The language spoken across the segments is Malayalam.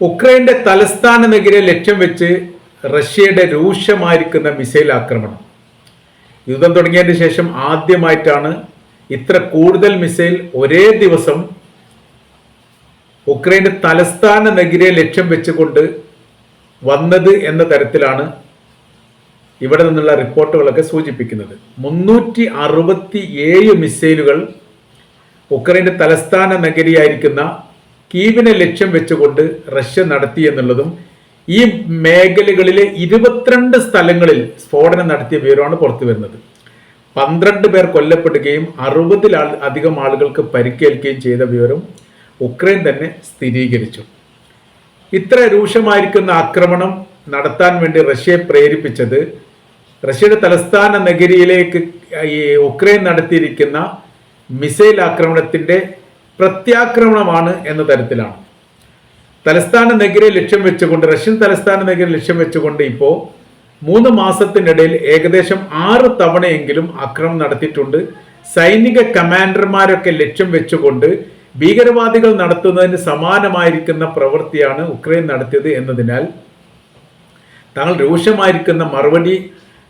ഉക്രൈന്റെ തലസ്ഥാന നഗരെ ലക്ഷ്യം വെച്ച് റഷ്യയുടെ രൂക്ഷമായിരിക്കുന്ന മിസൈൽ ആക്രമണം. യുദ്ധം തുടങ്ങിയതിന് ശേഷം ആദ്യമായിട്ടാണ് ഇത്ര കൂടുതൽ മിസൈൽ ഒരേ ദിവസം ഉക്രൈന്റെ തലസ്ഥാന നഗരിയെ ലക്ഷ്യം വെച്ചുകൊണ്ട് വന്നത് എന്ന തരത്തിലാണ് ഇവിടെ നിന്നുള്ള റിപ്പോർട്ടുകളൊക്കെ സൂചിപ്പിക്കുന്നത്. മുന്നൂറ്റി അറുപത്തി ഏഴ് മിസൈലുകൾ ഉക്രൈന്റെ തലസ്ഥാന നഗരിയായിരിക്കുന്ന കീവിനെ ലക്ഷ്യം വെച്ചുകൊണ്ട് റഷ്യ നടത്തി എന്നുള്ളതും ഈ മേഖലകളിലെ ഇരുപത്തിരണ്ട് സ്ഥലങ്ങളിൽ സ്ഫോടനം നടത്തിയ വിവരമാണ് പുറത്തു വരുന്നത്. പന്ത്രണ്ട് പേർ കൊല്ലപ്പെടുകയും അറുപതിൽ അധികം ആളുകൾക്ക് പരിക്കേൽക്കുകയും ചെയ്ത വിവരം ഉക്രൈൻ തന്നെ സ്ഥിരീകരിച്ചു. ഇത്ര രൂക്ഷമായിരിക്കുന്ന ആക്രമണം നടത്താൻ വേണ്ടി റഷ്യയെ പ്രേരിപ്പിച്ചത് റഷ്യയുടെ തലസ്ഥാന നഗരിയിലേക്ക് ഈ ഉക്രൈൻ നടത്തിയിരിക്കുന്ന മിസൈൽ ആക്രമണത്തിന്റെ പ്രത്യാക്രമണമാണ് എന്ന തരത്തിലാണ്. തലസ്ഥാന നഗരിയെ ലക്ഷ്യം വെച്ചുകൊണ്ട് റഷ്യൻ തലസ്ഥാന നഗരി ലക്ഷ്യം വെച്ചുകൊണ്ട് ഇപ്പോൾ മൂന്ന് മാസത്തിനിടയിൽ ഏകദേശം ആറ് തവണയെങ്കിലും അക്രമം നടത്തിയിട്ടുണ്ട്. സൈനിക കമാൻഡർമാരൊക്കെ ലക്ഷ്യം വെച്ചുകൊണ്ട് ഭീകരവാദികൾ നടത്തുന്നതിന് സമാനമായിരിക്കുന്ന പ്രവൃത്തിയാണ് ഉക്രൈൻ നടത്തിയത് എന്നതിനാൽ തങ്ങൾ രൂക്ഷമായിരിക്കുന്ന മറുപടി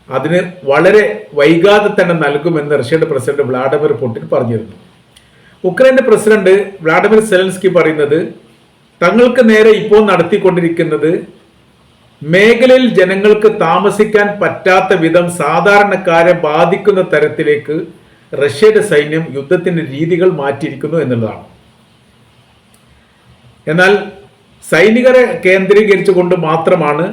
അതിന് വളരെ വൈകാതെ തന്നെ നൽകുമെന്ന് റഷ്യയുടെ പ്രസിഡന്റ് വ്ളാഡിമിർ പുടിൻ പറഞ്ഞിരുന്നു. ഉക്രൈന്റെ പ്രസിഡന്റ് വ്ളാഡിമിർ സെലൻസ്കി പറയുന്നത് തങ്ങൾക്ക് നേരെ ഇപ്പോൾ നടത്തിക്കൊണ്ടിരിക്കുന്നത് മേഖലയിൽ ജനങ്ങൾക്ക് താമസിക്കാൻ പറ്റാത്ത വിധം സാധാരണക്കാരെ ബാധിക്കുന്ന തരത്തിലേക്ക് റഷ്യയുടെ സൈന്യം യുദ്ധത്തിന്റെ രീതികൾ മാറ്റിയിരിക്കുന്നു എന്നുള്ളതാണ്. എന്നാൽ സൈനികരെ കേന്ദ്രീകരിച്ചുകൊണ്ട് മാത്രമാണ്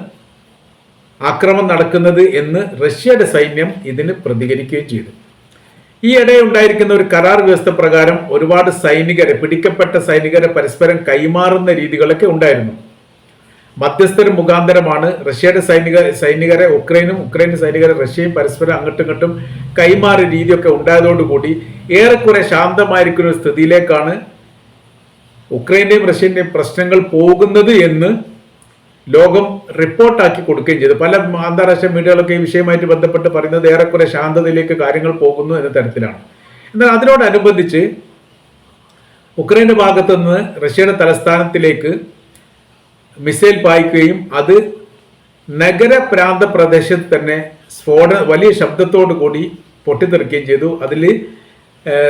ആക്രമണം നടക്കുന്നത് എന്ന് റഷ്യയുടെ സൈന്യം ഇതിന് പ്രതികരിക്കുകയും ചെയ്തു. ഈ ഇടയിൽ ഉണ്ടായിരിക്കുന്ന ഒരു കരാർ വ്യവസ്ഥ പ്രകാരം ഒരുപാട് സൈനികരെ പിടിക്കപ്പെട്ട സൈനികരെ പരസ്പരം കൈമാറുന്ന രീതികളൊക്കെ ഉണ്ടായിരുന്നു. മധ്യസ്ഥർ മുഖാന്തരമാണ് റഷ്യയുടെ സൈനിക സൈനികരെ ഉക്രൈനും ഉക്രൈൻ സൈനികരെ റഷ്യയും പരസ്പരം അങ്ങോട്ടും ഇങ്ങോട്ടും കൈമാറിയ രീതിയൊക്കെ ഉണ്ടായതോടുകൂടി ഏറെക്കുറെ ശാന്തമായിരിക്കുന്ന ഒരു സ്ഥിതിയിലേക്കാണ് ഉക്രൈന്റെയും റഷ്യന്റെയും പ്രശ്നങ്ങൾ പോകുന്നത് എന്ന് ലോകം റിപ്പോർട്ടാക്കി കൊടുക്കുകയും ചെയ്തു. പല അന്താരാഷ്ട്ര മീഡിയകളൊക്കെ ഈ വിഷയമായിട്ട് ബന്ധപ്പെട്ട് പറയുന്നത് ഏറെക്കുറെ ശാന്തതയിലേക്ക് കാര്യങ്ങൾ പോകുന്നു എന്ന തരത്തിലാണ്. എന്നാൽ അതിനോടനുബന്ധിച്ച് ഉക്രൈന്റെ ഭാഗത്തു നിന്ന് റഷ്യയുടെ തലസ്ഥാനത്തിലേക്ക് മിസൈൽ പായിക്കുകയും അത് നഗരപ്രാന്ത പ്രദേശത്ത് തന്നെ സ്ഫോടന വലിയ ശബ്ദത്തോടു കൂടി പൊട്ടിത്തെറിക്കുകയും ചെയ്തു. അതിൽ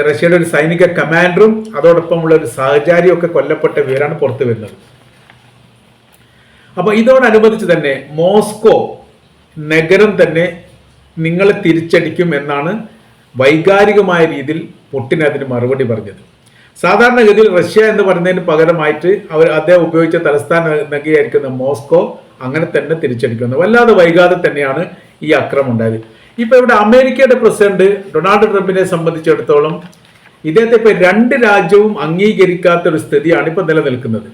റഷ്യയുടെ ഒരു സൈനിക കമാൻഡറും അതോടൊപ്പമുള്ള ഒരു സഹചാരിയും ഒക്കെ കൊല്ലപ്പെട്ട വിവരമാണ് പുറത്തു വരുന്നത് അപ്പൊ ഇതോടനുബന്ധിച്ച് തന്നെ മോസ്കോ നഗരം തന്നെ നിങ്ങളെ തിരിച്ചടിക്കും എന്നാണ് വൈകാരികമായ രീതിയിൽ പുട്ടിൻ അതിന് മറുപടി പറഞ്ഞത്. സാധാരണഗതിയിൽ റഷ്യ എന്ന് പറയുന്നതിന് പകരമായിട്ട് അവർ അദ്ദേഹം ഉപയോഗിച്ച തലസ്ഥാന നഗരിയായിരിക്കുന്ന മോസ്കോ അങ്ങനെ തന്നെ തിരിച്ചടിക്കുന്നത് വല്ലാതെ വൈകാതെ തന്നെയാണ് ഈ അക്രമം ഉണ്ടായത്. ഇപ്പൊ ഇവിടെ അമേരിക്കയുടെ പ്രസിഡന്റ് ഡൊണാൾഡ് ട്രംപിനെ സംബന്ധിച്ചിടത്തോളം ഇദ്ദേഹത്തെ ഇപ്പൊ രണ്ട് രാജ്യവും അംഗീകരിക്കാത്ത ഒരു സ്ഥിതിയാണ് ഇപ്പൊ നിലനിൽക്കുന്നത്.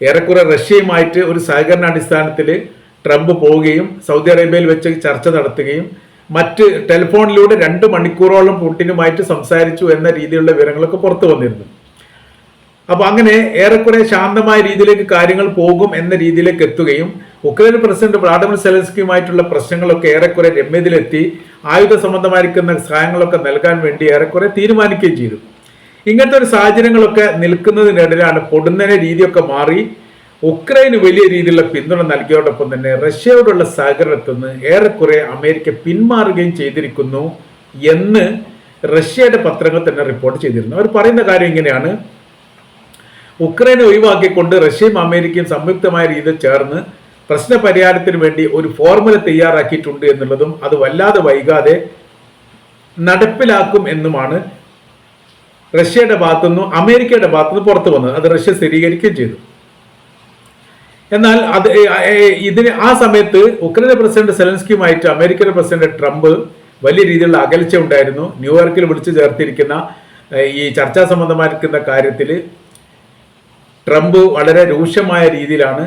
ഏറെക്കുറെ റഷ്യയുമായിട്ട് ഒരു സഹകരണ അടിസ്ഥാനത്തിൽ ട്രംപ് പോവുകയും സൗദി അറേബ്യയിൽ വെച്ച് ചർച്ച നടത്തുകയും മറ്റ് ടെലിഫോണിലൂടെ രണ്ട് മണിക്കൂറോളം പുട്ടിനുമായിട്ട് സംസാരിച്ചു എന്ന രീതിയിലുള്ള വിവരങ്ങളൊക്കെ പുറത്തു വന്നിരുന്നു. അപ്പോൾ അങ്ങനെ ഏറെക്കുറെ ശാന്തമായ രീതിയിലേക്ക് കാര്യങ്ങൾ പോകും എന്ന രീതിയിലേക്ക് എത്തുകയും ഉക്രൈൻ പ്രസിഡന്റ് വ്ളാഡിമിർ സെലൻസ്കിയുമായിട്ടുള്ള പ്രശ്നങ്ങളൊക്കെ ഏറെക്കുറെ രമ്യതയിലെത്തി ആയുധ സംബന്ധമായിരിക്കുന്ന സഹായങ്ങളൊക്കെ നൽകാൻ വേണ്ടി ഏറെക്കുറെ തീരുമാനിക്കുകയും ചെയ്തു. ഇങ്ങനത്തെ ഒരു സാഹചര്യങ്ങളൊക്കെ നിൽക്കുന്നതിനിടയിലാണ് പൊടുന്നനെ രീതിയൊക്കെ മാറി ഉക്രൈന് വലിയ രീതിയിലുള്ള പിന്തുണ നൽകിയോടൊപ്പം തന്നെ റഷ്യയോടുള്ള സഹകരണത്തിൽ നിന്ന് ഏറെക്കുറെ അമേരിക്ക പിന്മാറുകയും ചെയ്തിരിക്കുന്നു എന്ന് റഷ്യയുടെ പത്രങ്ങൾ തന്നെ റിപ്പോർട്ട് ചെയ്തിരുന്നു. അവർ പറയുന്ന കാര്യം ഇങ്ങനെയാണ്. ഉക്രൈനെ ഒഴിവാക്കിക്കൊണ്ട് റഷ്യയും അമേരിക്കയും സംയുക്തമായ രീതിയിൽ ചേർന്ന് പ്രശ്ന പരിഹാരത്തിന് വേണ്ടി ഒരു ഫോർമുല തയ്യാറാക്കിയിട്ടുണ്ട് എന്നുള്ളതും അത് വല്ലാതെ വൈകാതെ നടപ്പിലാക്കും എന്നുമാണ് റഷ്യയുടെ ഭാഗത്തുനിന്നും അമേരിക്കയുടെ ഭാഗത്തുനിന്ന് പുറത്തു വന്നത്. അത് റഷ്യ സ്ഥിരീകരിക്കുകയും ചെയ്തു. എന്നാൽ അത് ഇതിന് ആ സമയത്ത് ഉക്രൈൻ പ്രസിഡന്റ് സെലൻസ്കിയുമായിട്ട് അമേരിക്കൻ പ്രസിഡന്റ് ട്രംപ് വലിയ രീതിയിലുള്ള അകൽച്ച ഉണ്ടായിരുന്നു. ന്യൂയോർക്കിൽ വിളിച്ചു ചേർത്തിരിക്കുന്ന ഈ ചർച്ചാ സംബന്ധമായിരിക്കുന്ന കാര്യത്തിൽ ട്രംപ് വളരെ രൂക്ഷമായ രീതിയിലാണ്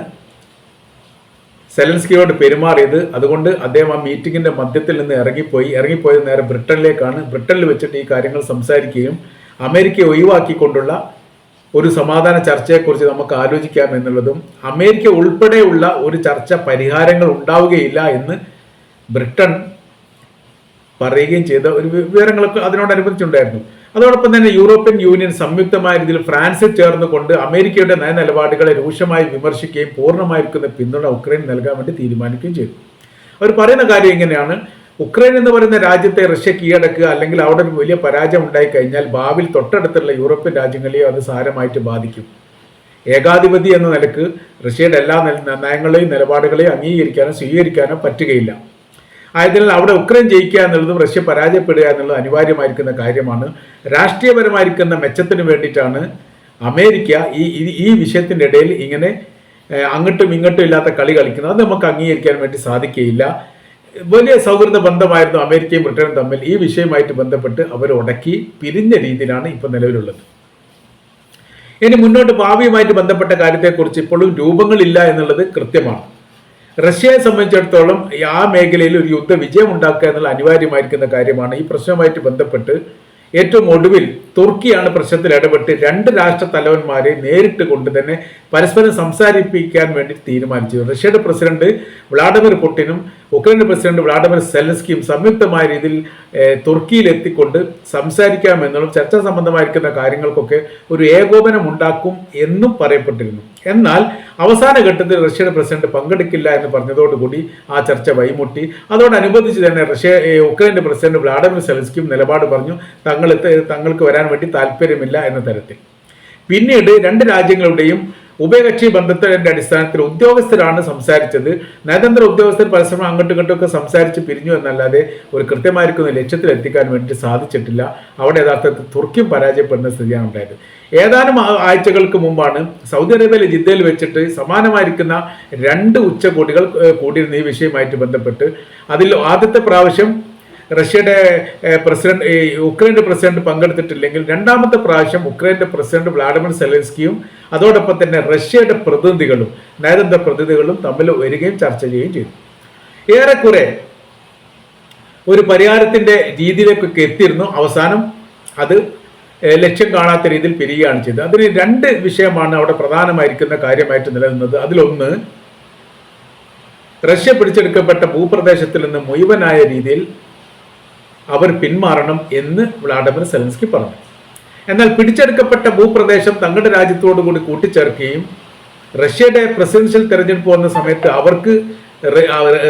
സെലൻസ്കിയോട് പെരുമാറിയത്. അതുകൊണ്ട് അദ്ദേഹം ആ മീറ്റിങ്ങിന്റെ മധ്യത്തിൽ നിന്ന് ഇറങ്ങിപ്പോയി. ഇറങ്ങിപ്പോയത് നേരെ ബ്രിട്ടനിലേക്കാണ്. ബ്രിട്ടനിൽ വെച്ചിട്ട് ഈ കാര്യങ്ങൾ സംസാരിക്കുകയും അമേരിക്കയെ ഒഴിവാക്കിക്കൊണ്ടുള്ള ഒരു സമാധാന ചർച്ചയെക്കുറിച്ച് നമുക്ക് ആലോചിക്കാം എന്നുള്ളതും അമേരിക്ക ഉൾപ്പെടെയുള്ള ഒരു ചർച്ച പരിഹാരങ്ങൾ ഉണ്ടാവുകയില്ല എന്ന് ബ്രിട്ടൻ പറയുകയും ചെയ്ത ഒരു വിവരങ്ങളൊക്കെ അതിനോടനുബന്ധിച്ചുണ്ടായിരുന്നു. അതോടൊപ്പം തന്നെ യൂറോപ്യൻ യൂണിയൻ സംയുക്തമായ രീതിയിൽ ഫ്രാൻസിൽ ചേർന്നുകൊണ്ട് അമേരിക്കയുടെ നയനിലപാടുകളെ രൂക്ഷമായി വിമർശിക്കുകയും പൂർണമായിരിക്കുന്ന പിന്തുണ ഉക്രൈൻ നൽകാൻ വേണ്ടി തീരുമാനിക്കുകയും ചെയ്തു. അവർ പറയുന്ന കാര്യം എങ്ങനെയാണ് ഉക്രൈൻ എന്ന് പറയുന്ന രാജ്യത്തെ റഷ്യ കീഴടക്കുക അല്ലെങ്കിൽ അവിടെ ഒരു വലിയ പരാജയം ഉണ്ടായി കഴിഞ്ഞാൽ ഭാവിയിൽ തൊട്ടടുത്തുള്ള യൂറോപ്യൻ രാജ്യങ്ങളെയും അത് സാരമായിട്ട് ബാധിക്കും. ഏകാധിപതി എന്ന നിലയ്ക്ക് റഷ്യയുടെ എല്ലാ നയ- നയങ്ങളെയും നിലപാടുകളെയും അംഗീകരിക്കാനോ സ്വീകരിക്കാനോ പറ്റുകയില്ല. ആയതിനാൽ അവിടെ ഉക്രൈൻ ജയിക്കുക എന്നുള്ളതും റഷ്യ പരാജയപ്പെടുക എന്നുള്ളത് അനിവാര്യമായിരിക്കുന്ന കാര്യമാണ്. രാഷ്ട്രീയപരമായിരിക്കുന്ന മെച്ചത്തിന് വേണ്ടിയിട്ടാണ് അമേരിക്ക ഈ ഈ- വിഷയത്തിന്റെ ഇടയിൽ ഇങ്ങനെ അങ്ങോട്ടും ഇങ്ങോട്ടും ഇല്ലാത്ത കളി കളിക്കുന്നത്. അത് നമുക്ക് അംഗീകരിക്കാൻ വേണ്ടി സാധിക്കുകയില്ല. വലിയ സൗഹൃദ ബന്ധമായിരുന്നു അമേരിക്കയും ബ്രിട്ടനും തമ്മിൽ. ഈ വിഷയമായിട്ട് ബന്ധപ്പെട്ട് അവർ ഉടക്കി പിരിഞ്ഞ രീതിയിലാണ് ഇപ്പോൾ നിലവിലുള്ളത്. ഇനി മുന്നോട്ട് ഭാവിയുമായിട്ട് ബന്ധപ്പെട്ട കാര്യത്തെക്കുറിച്ച് ഇപ്പോഴും രൂപങ്ങളില്ല എന്നുള്ളത് കൃത്യമാണ്. റഷ്യയെ സംബന്ധിച്ചിടത്തോളം ആ മേഖലയിൽ ഒരു യുദ്ധ വിജയം ഉണ്ടാക്കുക എന്നുള്ള അനിവാര്യമായിരിക്കുന്ന കാര്യമാണ്. ഈ പ്രശ്നവുമായിട്ട് ബന്ധപ്പെട്ട് ഏറ്റവും ഒടുവിൽ തുർക്കിയാണ് പ്രശ്നത്തിൽ ഇടപെട്ട് രണ്ട് രാഷ്ട്ര തലവന്മാരെ നേരിട്ട് കൊണ്ട് തന്നെ പരസ്പരം സംസാരിപ്പിക്കാൻ വേണ്ടി തീരുമാനിച്ചു റഷ്യയുടെ പ്രസിഡന്റ് വ്ളാഡിമിർ പുടിനും ഉക്രൈന്റെ പ്രസിഡന്റ് വ്ളാഡിമിർ സെലൻസ്കിയും സംയുക്തമായ രീതിയിൽ തുർക്കിയിൽ എത്തിക്കൊണ്ട് സംസാരിക്കാമെന്നുള്ള ചർച്ച സംബന്ധമായിരിക്കുന്ന കാര്യങ്ങൾക്കൊക്കെ ഒരു ഏകോപനം ഉണ്ടാക്കും എന്നും പറയപ്പെട്ടിരുന്നു. എന്നാൽ അവസാന ഘട്ടത്തിൽ റഷ്യയുടെ പ്രസിഡന്റ് പങ്കെടുക്കില്ല എന്ന് പറഞ്ഞതോടുകൂടി ആ ചർച്ച വൈമുട്ടി അതോടനുബന്ധിച്ച് തന്നെ റഷ്യ ഉക്രൈന്റെ പ്രസിഡന്റ് വ്ളാഡിമിർ സെലൻസ്കിയും നിലപാട് പറഞ്ഞു തങ്ങൾ തങ്ങൾക്ക് വരാൻ വേണ്ടി താല്പര്യമില്ല എന്ന തരത്തിൽ. പിന്നീട് രണ്ട് രാജ്യങ്ങളുടെയും ഉഭയകക്ഷി ബന്ധത്തിന്റെ അടിസ്ഥാനത്തിൽ ഉദ്യോഗസ്ഥരാണ് സംസാരിച്ചത്. നയതന്ത്ര ഉദ്യോഗസ്ഥർ പരസ്പരം അങ്ങോട്ടും ഇങ്ങോട്ടും ഒക്കെ സംസാരിച്ച് പിരിഞ്ഞു എന്നല്ലാതെ ഒരു കൃത്യമായിരിക്കുന്ന ലക്ഷ്യത്തിൽ എത്തിക്കാൻ വേണ്ടി സാധിച്ചിട്ടില്ല. അവിടെ യഥാർത്ഥത്തിൽ തുർക്കിയും പരാജയപ്പെടുന്ന സ്ഥിതിയാണ് ഉണ്ടായത്. ഏതാനും ആഴ്ചകൾക്ക് മുമ്പാണ് സൗദി അറേബ്യയിലെ ജിദ്ദയിൽ വെച്ചിട്ട് സമാനമായിരിക്കുന്ന രണ്ട് ഉച്ചകോടികൾ കൂടിയിരുന്ന ഈ വിഷയമായിട്ട് ബന്ധപ്പെട്ട് അതിൽ ആദ്യത്തെ പ്രാവശ്യം റഷ്യയുടെ പ്രസിഡന്റ് ഉക്രൈന്റെ പ്രസിഡന്റ് പങ്കെടുത്തിട്ടില്ലെങ്കിൽ രണ്ടാമത്തെ പ്രാവശ്യം ഉക്രൈന്റെ പ്രസിഡന്റ് വ്ളാഡിമിർ സെലൻസ്കിയും അതോടൊപ്പം തന്നെ റഷ്യയുടെ പ്രതിനിധികളും നയതന്ത്ര പ്രതിനിധികളും തമ്മിൽ വരികയും ചർച്ച ചെയ്യുകയും ചെയ്തു. ഏറെക്കുറെ ഒരു പരിഹാരത്തിന്റെ രീതിയിലേക്കൊക്കെ എത്തിയിരുന്നു. അവസാനം അത് ലക്ഷ്യം കാണാത്ത രീതിയിൽ പിരിയുകയാണ് ചെയ്തത്. അതിന് രണ്ട് വിഷയമാണ് അവിടെ പ്രധാനമായിരിക്കുന്ന കാര്യമായിട്ട് നിലനിന്നത്. അതിലൊന്ന് റഷ്യ പിടിച്ചെടുക്കപ്പെട്ട ഭൂപ്രദേശത്തിൽ നിന്ന് മുഴുവനായ രീതിയിൽ അവർ പിന്മാറണം എന്ന് വ്ളാഡിമിർ സെലൻസ്കി പറഞ്ഞു. എന്നാൽ പിടിച്ചെടുക്കപ്പെട്ട ഭൂപ്രദേശം തങ്ങളുടെ രാജ്യത്തോടു കൂടി കൂട്ടിച്ചേർക്കുകയും റഷ്യയുടെ പ്രസിഡൻഷ്യൽ തെരഞ്ഞെടുപ്പ് വന്ന സമയത്ത് അവർക്ക്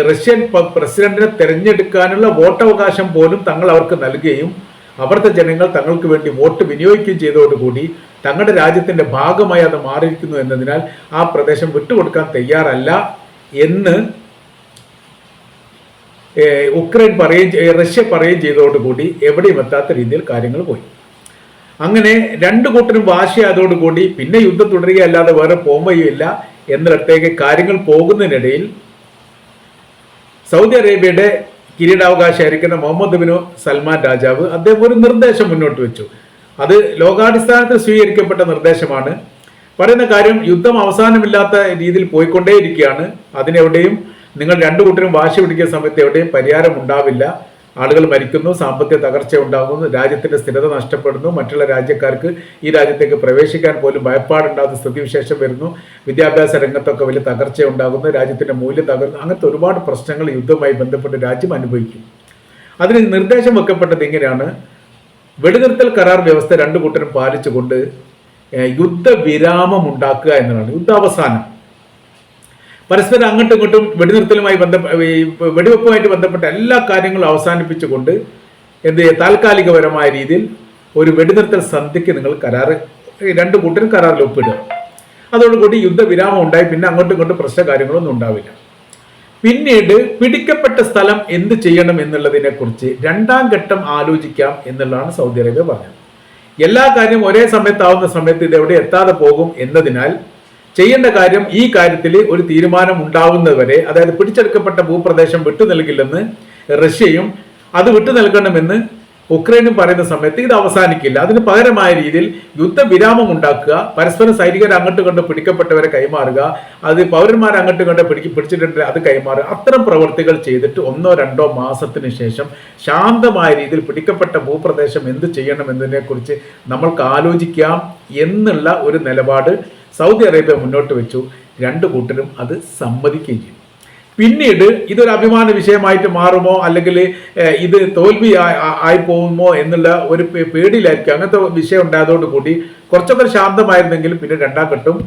റഷ്യൻ പ്രസിഡന്റിനെ തെരഞ്ഞെടുക്കാനുള്ള വോട്ടവകാശം പോലും തങ്ങൾ അവർക്ക് നൽകുകയും അവിടുത്തെ ജനങ്ങൾ തങ്ങൾക്ക് വേണ്ടി വോട്ട് വിനിയോഗിക്കുകയും ചെയ്തതോടുകൂടി തങ്ങളുടെ രാജ്യത്തിന്റെ ഭാഗമായി അത് മാറിയിരിക്കുന്നു എന്നതിനാൽ ആ പ്രദേശം വിട്ടുകൊടുക്കാൻ തയ്യാറല്ല എന്ന് ഉക്രൈൻ പറയുകയും റഷ്യ പറയുകയും ചെയ്തതോടുകൂടി എവിടെയും എത്താത്ത രീതിയിൽ കാര്യങ്ങൾ പോയി. അങ്ങനെ രണ്ടു കൂട്ടരും വാശിയായതോടുകൂടി പിന്നെ യുദ്ധം തുടരുകയല്ലാതെ വേറെ പോവുകയില്ല എന്നിടത്തേക്ക് കാര്യങ്ങൾ പോകുന്നതിനിടയിൽ സൗദി അറേബ്യയുടെ കിരീടാവകാശമായിരിക്കുന്ന മുഹമ്മദ് ബിനു സൽമാൻ രാജാവ് അദ്ദേഹം ഒരു നിർദ്ദേശം മുന്നോട്ട് വെച്ചു. അത് ലോകാടിസ്ഥാനത്തിൽ സ്വീകരിക്കപ്പെട്ട നിർദ്ദേശമാണ്. പറയുന്ന കാര്യം യുദ്ധം അവസാനമില്ലാത്ത രീതിയിൽ പോയിക്കൊണ്ടേയിരിക്കുകയാണ്. അതിനെവിടെയും നിങ്ങൾ രണ്ടു കൂട്ടരും വാശി പിടിക്കുന്ന സമയത്ത് എവിടെയും പരിഹാരം ഉണ്ടാവില്ല. ആളുകൾ മരിക്കുന്നു സാമ്പത്തിക തകർച്ച ഉണ്ടാകുന്നു രാജ്യത്തിന്റെ സ്ഥിരത നഷ്ടപ്പെടുന്നു മറ്റുള്ള രാജ്യക്കാർക്ക് ഈ രാജ്യത്തേക്ക് പ്രവേശിക്കാൻ പോലും ഭയപ്പാടുണ്ടാകുന്ന സ്ഥിതിവിശേഷം വരുന്നു. വിദ്യാഭ്യാസ രംഗത്തൊക്കെ വലിയ തകർച്ച ഉണ്ടാകുന്നു രാജ്യത്തിന്റെ മൂല്യം തകർന്നു. അങ്ങനത്തെ ഒരുപാട് പ്രശ്നങ്ങൾ യുദ്ധവുമായി ബന്ധപ്പെട്ട് രാജ്യം അനുഭവിക്കും. അതിന് നിർദ്ദേശം വെക്കപ്പെട്ടത് ഇങ്ങനെയാണ്. വെടിനിർത്തൽ കരാർ വ്യവസ്ഥ രണ്ടു കൂട്ടരും പാലിച്ചുകൊണ്ട് യുദ്ധവിരാമം ഉണ്ടാക്കുക എന്നതാണ്. യുദ്ധാവസാനം. പരസ്പരം അങ്ങോട്ടും ഇങ്ങോട്ടും വെടിനിർത്തലുമായി ബന്ധ ഈ വെടിവെപ്പുമായിട്ട് ബന്ധപ്പെട്ട എല്ലാ കാര്യങ്ങളും അവസാനിപ്പിച്ചുകൊണ്ട് എന്ത് താൽക്കാലികപരമായ രീതിയിൽ ഒരു വെടിനിർത്തൽ സന്ധിക്ക് നിങ്ങൾ കരാറ് രണ്ടു കൂട്ടരും കരാറിൽ ഒപ്പിടുക. അതോടുകൂടി യുദ്ധവിരാമം ഉണ്ടായി പിന്നെ അങ്ങോട്ടും ഇങ്ങോട്ടും പ്രശ്ന കാര്യങ്ങളൊന്നും ഉണ്ടാവില്ല. പിന്നീട് പിടിക്കപ്പെട്ട സ്ഥലം എന്ത് ചെയ്യണം എന്നുള്ളതിനെ കുറിച്ച് രണ്ടാം ഘട്ടം ആലോചിക്കാം എന്നുള്ളതാണ് സൗദി അറേബ്യ പറഞ്ഞത്. എല്ലാ കാര്യവും ഒരേ സമയത്താവുന്ന സമയത്ത് ഇത് എവിടെ എത്താതെ പോകും എന്നതിനാൽ ചെയ്യേണ്ട കാര്യം ഈ കാര്യത്തിൽ ഒരു തീരുമാനം ഉണ്ടാവുന്നതുവരെ അതായത് പിടിച്ചെടുക്കപ്പെട്ട ഭൂപ്രദേശം വിട്ടു നൽകില്ലെന്ന് റഷ്യയും അത് വിട്ടു നൽകണമെന്ന് ഉക്രൈനും പറയുന്ന സമയത്ത് ഇത് അവസാനിക്കില്ല. അതിന് പകരമായ രീതിയിൽ യുദ്ധവിരാമം ഉണ്ടാക്കുക പരസ്പരം സൈനികർ അങ്ങോട്ട് കണ്ട് പിടിക്കപ്പെട്ടവരെ കൈമാറുക അത് പൗരന്മാർ അങ്ങോട്ട് കണ്ട് പിടിക്ക് പിടിച്ചിട്ടുണ്ട് അത് കൈമാറുക. അത്തരം പ്രവൃത്തികൾ ചെയ്തിട്ട് ഒന്നോ രണ്ടോ മാസത്തിന് ശേഷം ശാന്തമായ രീതിയിൽ പിടിക്കപ്പെട്ട ഭൂപ്രദേശം എന്ത് ചെയ്യണം എന്നതിനെക്കുറിച്ച് നമ്മൾക്ക് ആലോചിക്കാം എന്നുള്ള ഒരു നിലപാട് സൗദി അറേബ്യ മുന്നോട്ട് വെച്ചു. രണ്ട് കൂട്ടരും അത് സമ്മതിക്കുകയും ചെയ്തു. പിന്നീട് ഇതൊരു അഭിമാന വിഷയമായിട്ട് മാറുമോ? അല്ലെങ്കിൽ ഇത് തോൽവി ആയി പോകുമോ എന്നുള്ള ഒരു പേടിയിലായിരിക്കും. അങ്ങനത്തെ വിഷയം ഉണ്ടായതോട് കൂടി കുറച്ചൊക്കെ ശാന്തമായിരുന്നെങ്കിലും പിന്നെ രണ്ടാം ഘട്ടം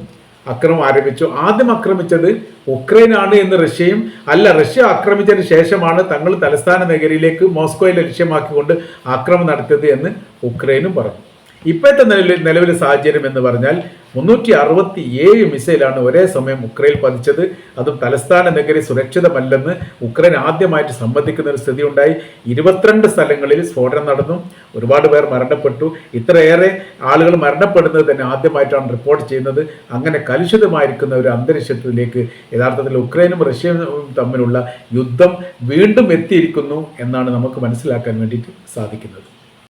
അക്രമം ആരംഭിച്ചു. ആദ്യം ആക്രമിച്ചത് ഉക്രൈനാണ് എന്ന് റഷ്യയും അല്ല റഷ്യ ആക്രമിച്ചതിന് ശേഷമാണ് തങ്ങൾ തലസ്ഥാന നഗരിയിലേക്ക് മോസ്കോയിൽ ലക്ഷ്യമാക്കിക്കൊണ്ട് ആക്രമണം നടത്തിയത് എന്ന് ഉക്രൈനും പറഞ്ഞു. ഇപ്പോഴത്തെ നിലവിൽ നിലവിലെ സാഹചര്യം എന്ന് പറഞ്ഞാൽ മുന്നൂറ്റി അറുപത്തി ഏഴ് മിസൈലാണ് ഒരേ സമയം ഉക്രൈൻ പതിച്ചത്. അതും തലസ്ഥാന നഗരി സുരക്ഷിതമല്ലെന്ന് ഉക്രൈൻ ആദ്യമായിട്ട് സമ്മതിക്കുന്ന ഒരു സ്ഥിതി ഉണ്ടായി ഇരുപത്തിരണ്ട് സ്ഥലങ്ങളിൽ സ്ഫോടനം നടന്നു. ഒരുപാട് പേർ മരണപ്പെട്ടു. ഇത്രയേറെ ആളുകൾ മരണപ്പെടുന്നത് തന്നെ ആദ്യമായിട്ടാണ് റിപ്പോർട്ട് ചെയ്യുന്നത്. അങ്ങനെ കലുഷിതമായിരിക്കുന്ന ഒരു അന്തരീക്ഷത്തിലേക്ക് യഥാർത്ഥത്തിൽ ഉക്രൈനും റഷ്യയും തമ്മിലുള്ള യുദ്ധം വീണ്ടും എത്തിയിരിക്കുന്നു എന്നാണ് നമുക്ക് മനസ്സിലാക്കാൻ വേണ്ടിയിട്ട് സാധിക്കുന്നത്.